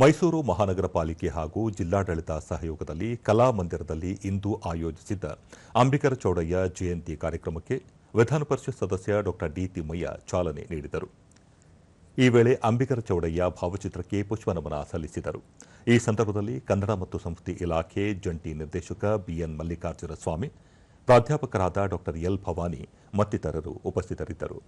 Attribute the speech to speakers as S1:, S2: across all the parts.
S1: ಮೈಸೂರು ಮಹಾನಗರ ಪಾಲಿಕೆ ಹಾಗೂ ಜಿಲ್ಲಾಡಳಿತ ಸಹಯೋಗದಲ್ಲಿ ಕಲಾಮಂದಿರದಲ್ಲಿ ಇಂದು ಆಯೋಜಿಸಿದ್ದ ಅಂಬಿಕರ ಚೌಡಯ್ಯ ಜಯಂತಿ ಕಾರ್ಯಕ್ರಮಕ್ಕೆ ವಿಧಾನ ಪರಿಷತ್ ಸದಸ್ಯ ಡಾ ಡಿ ತಿಮ್ಮಯ್ಯ ಚಾಲನೆ ನೀಡಿದರು. ಈ ವೇಳೆ ಅಂಬಿಕರ ಚೌಡಯ್ಯ ಭಾವಚಿತ್ರಕ್ಕೆ ಪುಷ್ಪನಮನ ಸಲ್ಲಿಸಿದರು. ಈ ಸಂದರ್ಭದಲ್ಲಿ ಕನ್ನಡ ಮತ್ತು ಸಂಸ್ಕೃತಿ ಇಲಾಖೆ ಜಂಟಿ ನಿರ್ದೇಶಕ ಬಿಎನ್ ಮಲ್ಲಿಕಾರ್ಜುನ ಸ್ವಾಮಿ ಪ್ರಾಧ್ಯಾಪಕರಾದ ಡಾ ಎಲ್ ಭವಾನಿ ಮತ್ತಿತರರು ಉಪಸ್ಥಿತರಿದ್ದರು.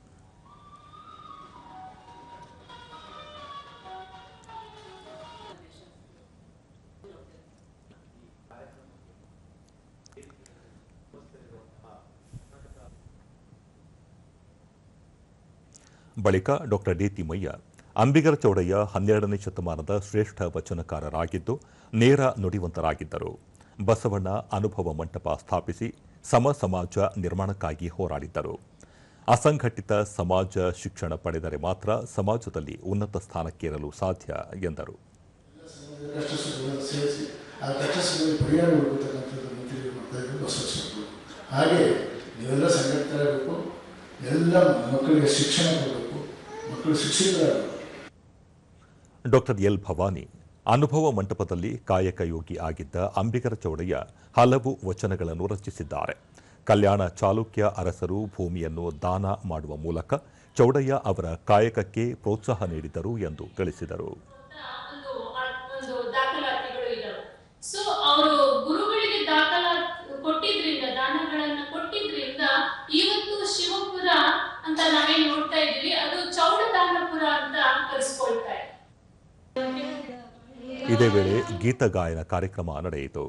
S1: ಬಳಿಕ ಡಾಕ್ಟರ್ ಡಿ. ತಿಮ್ಮಯ್ಯ ಅಂಬಿಗರ ಚೌಡಯ್ಯ ಹನ್ನೆರಡನೇ ಶತಮಾನದ ಶ್ರೇಷ್ಠ ವಚನಕಾರರಾಗಿದ್ದು ನೇರ ನುಡಿವಂತರಾಗಿದ್ದರು. ಬಸವಣ್ಣ ಅನುಭವ ಮಂಟಪ ಸ್ಥಾಪಿಸಿ ಸಮ ಸಮಾಜ ನಿರ್ಮಾಣಕ್ಕಾಗಿ ಹೋರಾಡಿದ್ದರು. ಅಸಂಘಟಿತ ಸಮಾಜ ಶಿಕ್ಷಣ ಪಡೆದರೆ ಮಾತ್ರ ಸಮಾಜದಲ್ಲಿ ಉನ್ನತ ಸ್ಥಾನಕ್ಕೇರಲು ಸಾಧ್ಯ ಎಂದರು.
S2: ಹಾಗೆ ಎಲ್ಲ ಮಕ್ಕಳಿಗೆ ಶಿಕ್ಷಣ
S1: ಡಾಕ್ಟರ್ ಎಲ್ ಭವಾನಿ ಅನುಭವ ಮಂಟಪದಲ್ಲಿ ಕಾಯಕ ಯೋಗಿ ಆಗಿದ್ದ ಅಂಬಿಗರ ಚೌಡಯ್ಯ ಹಲವು ವಚನಗಳನ್ನು ರಚಿಸಿದ್ದಾರೆ. ಕಲ್ಯಾಣ ಚಾಲುಕ್ಯ ಅರಸರು ಭೂಮಿಯನ್ನು ದಾನ ಮಾಡುವ ಮೂಲಕ ಚೌಡಯ್ಯ ಅವರ ಕಾಯಕಕ್ಕೆ ಪ್ರೋತ್ಸಾಹ ನೀಡಿದರು ಎಂದು ತಿಳಿಸಿದರು.
S3: ದಾಖಲಾ ಅಂತ ನಾವೇನ್ ನೋಡ್ತಾ ಇದ್ವಿ. ಅದು ಚೌಡದಾನಪುರ ಅಂತ ಕರೆಸ್ಕೊಳ್ತಾ ಇದೆ
S1: ಇದೇ ವೇಳೆ ಗೀತ ಗಾಯನ ಕಾರ್ಯಕ್ರಮ ನಡೆಯಿತು.